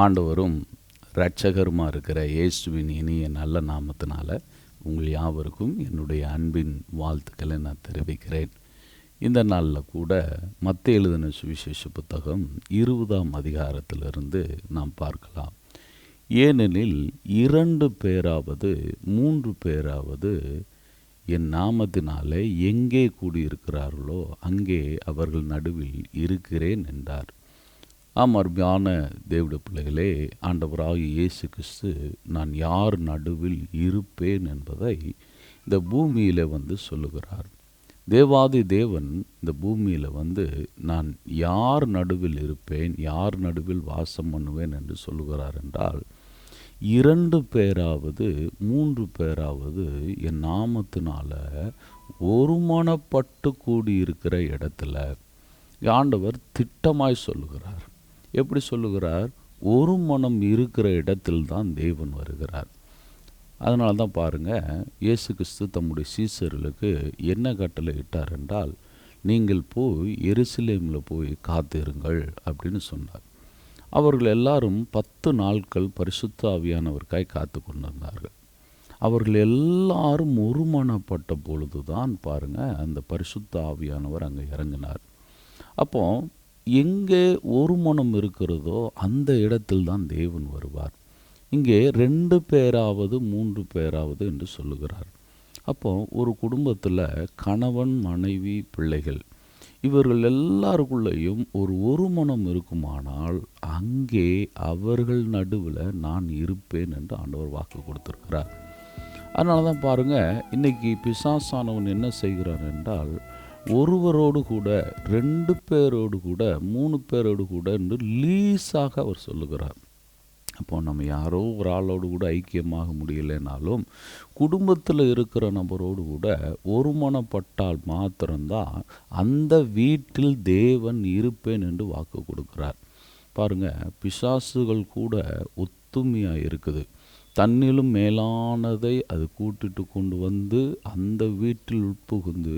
ஆண்டவரும் இரட்சகருமாக இருக்கிற இயேசுவின் இனிய நல்ல நாமத்தினால உங்கள் யாவருக்கும் என்னுடைய அன்பின் வாழ்த்துக்களை நான் தெரிவிக்கிறேன். இந்த நாளில் கூட மத்திய எழுதின சுவிசேஷ புத்தகம் இருபதாம் அதிகாரத்திலிருந்து நாம் பார்க்கலாம். ஏனெனில் இரண்டு பேராவது மூன்று பேராவது என் நாமத்தினாலே எங்கே கூடியிருக்கிறார்களோ அங்கே அவர்கள் நடுவில் இருக்கிறேன் என்றார். ஆம் அருமையான தேவட பிள்ளைகளே ஆண்டவராக இயேசு கிறிஸ்து நான் யார் நடுவில் இருப்பேன் என்பதை இந்த பூமியில் வந்து சொல்லுகிறார். தேவாதி தேவன் இந்த பூமியில் வந்து நான் யார் நடுவில் இருப்பேன் யார் நடுவில் வாசம் பண்ணுவேன் என்று சொல்லுகிறார் என்றால் இரண்டு பேராவது மூன்று பேராவது என் நாமத்தினால் ஒருமனப்பட்டு கூடியிருக்கிற இடத்துல ஆண்டவர் திட்டமாய் சொல்லுகிறார். எப்படி சொல்லுகிறார்? ஒரு மனம் இருக்கிற இடத்தில் தான் தேவன் வருகிறார். அதனால தான் பாருங்கள் இயேசு கிறிஸ்து தம்முடைய சீசர்களுக்கு என்ன கட்டளை இட்டார் என்றால் நீங்கள் போய் எருசலேமில் போய் காத்திருங்கள் அப்படின்னு சொன்னார். அவர்கள் எல்லாரும் பத்து நாட்கள் பரிசுத்த ஆவியானவருக்காய் காத்து கொண்டிருந்தார்கள். அவர்கள் எல்லாரும் ஒருமனப்பட்ட பொழுது தான் பாருங்கள் அந்த பரிசுத்த ஆவியானவர் அங்கே இறங்கினார். அப்போது எங்கே ஒரு மனம் இருக்கிறதோ அந்த இடத்தில் தான் தேவன் வருவார். இங்கே ரெண்டு பேராவது மூன்று பேராவது என்று சொல்லுகிறார். அப்போ ஒரு குடும்பத்தில் கணவன் மனைவி பிள்ளைகள் இவர்கள் எல்லாருக்குள்ளேயும் ஒரு ஒரு மனம் இருக்குமானால் அங்கே அவர்கள் நடுவில் நான் இருப்பேன் என்று ஆண்டவர் வாக்கு கொடுத்துருக்கிறார். அதனால தான் பாருங்கள் இன்றைக்கி பிசாசானவன் என்ன செய்கிறான் என்றால் ஒருவரோடு கூட ரெண்டு பேரோடு கூட மூணு பேரோடு கூட என்று லீஸாக அவர் சொல்லுகிறார். அப்போ நம்ம யாரோ ஒரு ஆளோடு கூட ஐக்கியமாக முடியலைனாலும் குடும்பத்தில் இருக்கிற நபரோடு கூட ஒருமனப்பட்டால் மாத்திரம்தான் அந்த வீட்டில் தேவன் இருப்பேன் என்று வாக்கு கொடுக்கிறார். பாருங்கள் பிசாசுகள் கூட ஒத்துமையாக இருக்குது. தன்னிலும் மேலானதை அது கூட்டிட்டு கொண்டு வந்து அந்த வீட்டில் உட்புகுந்து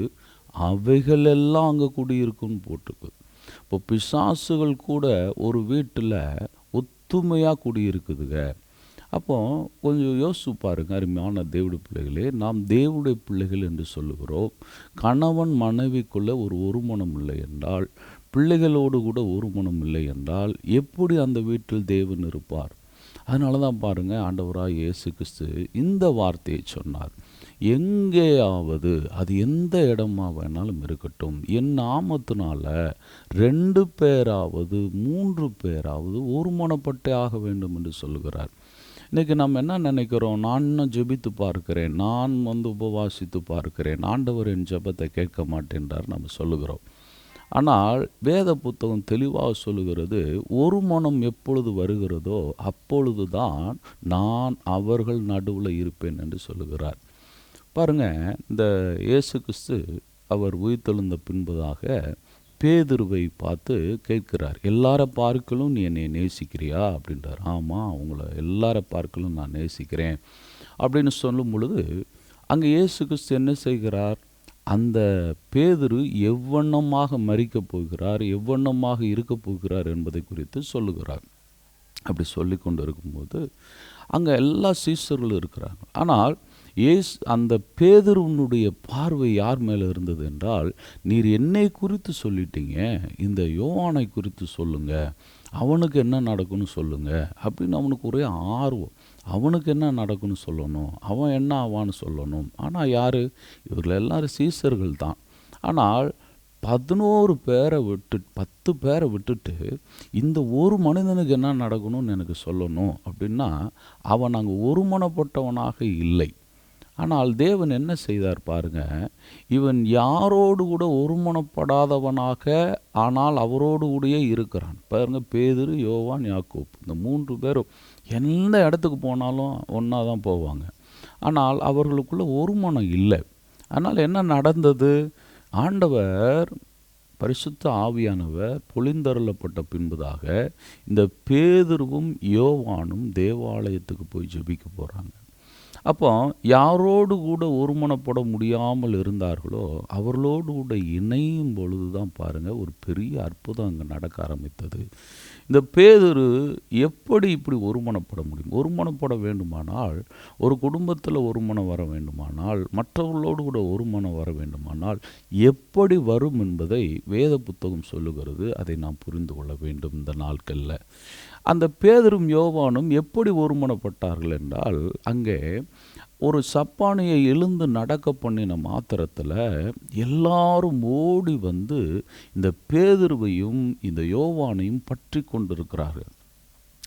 அவைகளெல்லாம் அங்கே குடியிருக்குன்னு போட்டுக்கு. இப்போ பிசாசுகள் கூட ஒரு வீட்டில் ஒத்துமையாக குடியிருக்குதுங்க அப்போ கொஞ்சம் யோசிச்சு பாருங்க அருமையான தேவடைய பிள்ளைகளே நாம் தேவடைய பிள்ளைகள் என்று சொல்லுகிறோம். கணவன் மனைவிக்குள்ளே ஒரு ஒருமணம் இல்லை என்றால் பிள்ளைகளோடு கூட ஒருமணம் இல்லை என்றால் எப்படி அந்த வீட்டில் தேவன் இருப்பார்? அதனால தான் பாருங்கள் ஆண்டவராக இயேசு கிறிஸ்து இந்த வார்த்தையை சொன்னார். எங்கேயாவது அது எந்த இடமா வேணாலும் இருக்கட்டும். என் நாமத்தினால ரெண்டு பேராவது மூன்று பேராவது ஒருமனப்பட்டே ஆக வேண்டும் என்று சொல்லுகிறார். இன்றைக்கி நம்ம என்ன நினைக்கிறோம்? நான் இன்னும் ஜெபித்து பார்க்கிறேன். நான் வந்து உபவாசித்து பார்க்கிறேன். ஆண்டவர் என் ஜெபத்தை கேட்க மாட்டேன்றார் நம்ம சொல்லுகிறோம். ஆனால் வேத புத்தகம் தெளிவாக சொல்லுகிறது ஒரு மனம் எப்பொழுது வருகிறதோ அப்பொழுது தான் நான் அவர்கள் நடுவில் இருப்பேன் என்று சொல்லுகிறார். பாருங்க இந்த இயேசு கிறிஸ்து அவர் உயிர்த்தெழுந்த பின்பதாக பேதுருவை பார்த்து கேட்கிறார் எல்லார பார்க்கலும் நீ என்னை நேசிக்கிறியா? அப்படின்றார். ஆமாம் அவங்கள எல்லார பார்க்கலும் நான் நேசிக்கிறேன். அப்படின்னு சொல்லும் பொழுது அங்கே இயேசு கிறிஸ்து என்ன செய்கிறார்? அந்த பேதுரு எவ்வண்ணமாக மறிக்கப் போகிறார் எவ்வண்ணமாக இருக்கப் போகிறார் என்பதை குறித்து சொல்லுகிறார். அப்படி சொல்லி கொண்டு இருக்கும்போது அங்கே எல்லா சீசர்களும் இருக்கிறாங்க. ஆனால் ஏஸ் அந்த பேதருவனுடைய பார்வை யார் மேலே இருந்தது என்றால் நீர் என்னை குறித்து சொல்லிட்டீங்க இந்த யோவானை குறித்து சொல்லுங்கள் அவனுக்கு என்ன நடக்கும்னு சொல்லுங்கள் அப்படின்னு அவனுக்கு ஒரே ஆர்வம். அவனுக்கு என்ன நடக்கும்னு சொல்லணும் அவன் என்ன ஆவான்னு சொல்லணும். ஆனால் யார்? இவர்கள் எல்லாரும் சீசர்கள் தான். ஆனால் பதினோரு பேரை விட்டு பத்து பேரை விட்டுட்டு இந்த ஒரு மனிதனுக்கு என்ன நடக்கணும்னு எனக்கு சொல்லணும் அப்படின்னா அவன் அங்கே ஒருமனப்பட்டவனாக இல்லை. ஆனால் தேவன் என்ன செய்தார் பாருங்க இவன் யாரோடு கூட ஒருமனப்படாதவனாக ஆனால் அவரோடு கூடயே இருக்கிறான். பாருங்க பேதுரு யோவான் யாக்கோப் இந்த மூன்று பேரும் எந்த இடத்துக்கு போனாலும் ஒன்றா தான் போவாங்க. ஆனால் அவர்களுக்குள்ள ஒருமனம் இல்லை. அதனால் என்ன நடந்தது? ஆண்டவர் பரிசுத்த ஆவியானவர் பொழிந்தருளப்பட்ட பின்புதாக இந்த பேதுருவும் யோவானும் தேவாலயத்துக்கு போய் ஜெபிக்க போகிறாங்க அப்போ யாரோடு கூட ஒருமனப்பட முடியாமல் இருந்தார்களோ அவர்களோடு கூட இணையும் பொழுது தான் பாருங்கள் ஒரு பெரிய அற்புதம் அங்கே நடக்க ஆரம்பித்தது. இந்த பேதொரு எப்படி இப்படி ஒருமனப்பட முடியும்? ஒருமனப்பட வேண்டுமானால் ஒரு குடும்பத்தில் ஒருமனம் வர வேண்டுமானால் மற்றவர்களோடு கூட ஒருமனம் வர வேண்டுமானால் எப்படி வரும் என்பதை வேத புத்தகம் சொல்லுகிறது அதை நாம் புரிந்து கொள்ள வேண்டும் இந்த நாட்களில். அந்த பேதரும் யோவானும் எப்படி ஒருமனப்பட்டார்கள் என்றால் அங்கே ஒரு சப்பானியை எழுந்து நடக்க பண்ணின மாத்திரத்தில் எல்லாரும் ஓடி வந்து இந்த பேதுருவையும் இந்த யோவானையும் பற்றி கொண்டிருக்கிறார்கள்.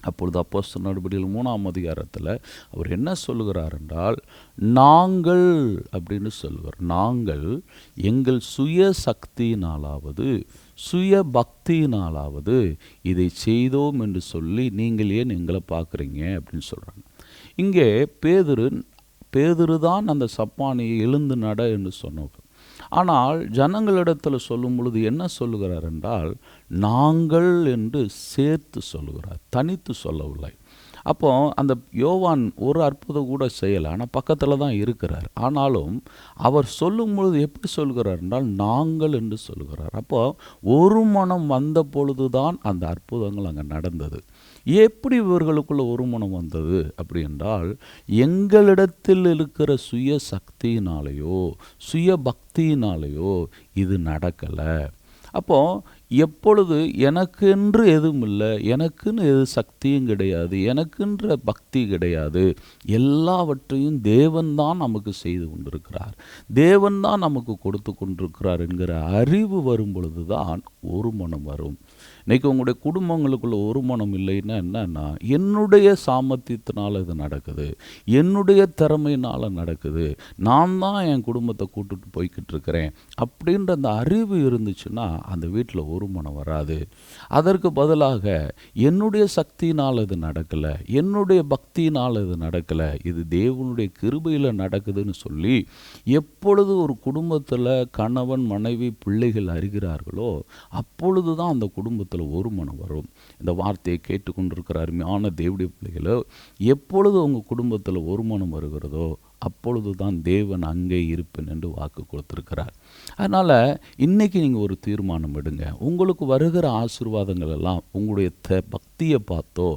அப்பொழுது அப்போஸ்த நடவடிக்கைகள் மூணாம் அதிகாரத்தில் அவர் என்ன சொல்லுகிறார் என்றால் நாங்கள் அப்படின்னு சொல்லுவார். நாங்கள் எங்கள் சுய சக்தியினாலாவது சுய பக்தியினாலாவது இதை செய்தோம் என்று சொல்லி நீங்கள் ஏன் எங்களை பார்க்குறீங்க? அப்படின்னு சொல்கிறாங்க இங்கே பேதுரு பேதுரு தான் அந்த சப்பானியை எழுந்து நட என்று சொன்னவர். ஆனால் ஜனங்களிடத்தில் சொல்லும் பொழுது என்ன சொல்லுகிறார் என்றால் நாங்கள் என்று சேர்த்து சொல்லுகிறார் தனித்து சொல்லவில்லை. அப்போ அந்த யோவான் ஒரு அற்புதம் கூட செய்யலை. ஆனால் பக்கத்தில் தான் இருக்கிறார். ஆனாலும் அவர் சொல்லும் பொழுது எப்படி சொல்கிறார் என்றால் நாங்கள் என்று சொல்கிறார். அப்போ ஒரு மனம் வந்த பொழுது தான் அந்த அற்புதங்கள் அங்கே நடந்தது. எப்படி இவர்களுக்குள்ள ஒரு மனம் வந்தது அப்படி என்றால் எங்களிடத்தில் இருக்கிற சுய சக்தியினாலேயோ சுய பக்தியினாலேயோ இது நடக்கலை. அப்போ எப்பொழுது எனக்கென்று எதுவும் இல்லை எனக்குன்னு எது சக்தியும் கிடையாது எனக்குன்ற பக்தி கிடையாது எல்லாவற்றையும் தேவன்தான் நமக்கு செய்து கொண்டிருக்கிறார். தேவன்தான் நமக்கு கொடுத்து கொண்டிருக்கிறார் என்கிற அறிவு வரும் பொழுது தான் ஒரு மனம் வரும். இன்றைக்கி உங்களுடைய குடும்பங்களுக்குள்ள ஒரு மனம் இல்லைன்னா என்னன்னா என்னுடைய சாமர்த்தியத்தினால் இது நடக்குது. என்னுடைய திறமையினால் நடக்குது. நான் தான் என் குடும்பத்தை கூட்டுட்டு போய்கிட்டு இருக்கிறேன். அப்படின்ற அந்த அறிவு இருந்துச்சுன்னா அந்த வீட்டில் ஒரு மனம் வராது. அதற்கு பதிலாக என்னுடைய சக்தியினால் இது நடக்கலை. என்னுடைய பக்தியினால் இது நடக்கலை. இது தேவனுடைய கிருபையில் நடக்குதுன்னு சொல்லி எப்பொழுது ஒரு குடும்பத்தில் கணவன் மனைவி பிள்ளைகள் அறிகிறார்களோ அப்பொழுது தான் அந்த குடும்பத்தை குடும்பத்தில் ஒரு மனம் வரும். இந்த வார்த்தையை கேட்டுக்கொண்டிருக்கிற அருமையான தேவடைய பிள்ளைகளோ எப்பொழுது உங்கள் குடும்பத்தில் ஒரு மனம் வருகிறதோ அப்பொழுது தான் தேவன் அங்கே இருப்பேன் என்று வாக்கு கொடுத்துருக்கிறார். அதனால் இன்றைக்கி நீங்கள் ஒரு தீர்மானம் எடுங்க. உங்களுக்கு வருகிற ஆசீர்வாதங்கள் எல்லாம் உங்களுடைய த பக்தியை பார்த்தோ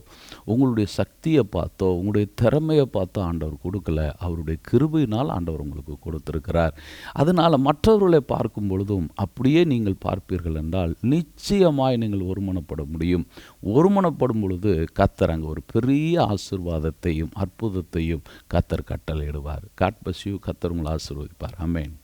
உங்களுடைய சக்தியை பார்த்தோ உங்களுடைய திறமையை பார்த்தோ ஆண்டவர் கொடுக்கல. அவருடைய கிருபையினால் ஆண்டவர் உங்களுக்கு கொடுத்துருக்கிறார். அதனால் மற்றவர்களை பார்க்கும் பொழுதும் அப்படியே நீங்கள் பார்ப்பீர்கள் என்றால் நிச்சயமாய் நீங்கள் ஒருமனப்பட முடியும். ஒருமனப்படும் பொழுது கத்தர் அங்கே ஒரு பெரிய ஆசீர்வாதத்தையும் அற்புதத்தையும் கத்தர் கட்டளையிடுவார். காட் பஸ் யூ கத்தர் உங்களை ஆசீர்வதிப்பார். அமேன்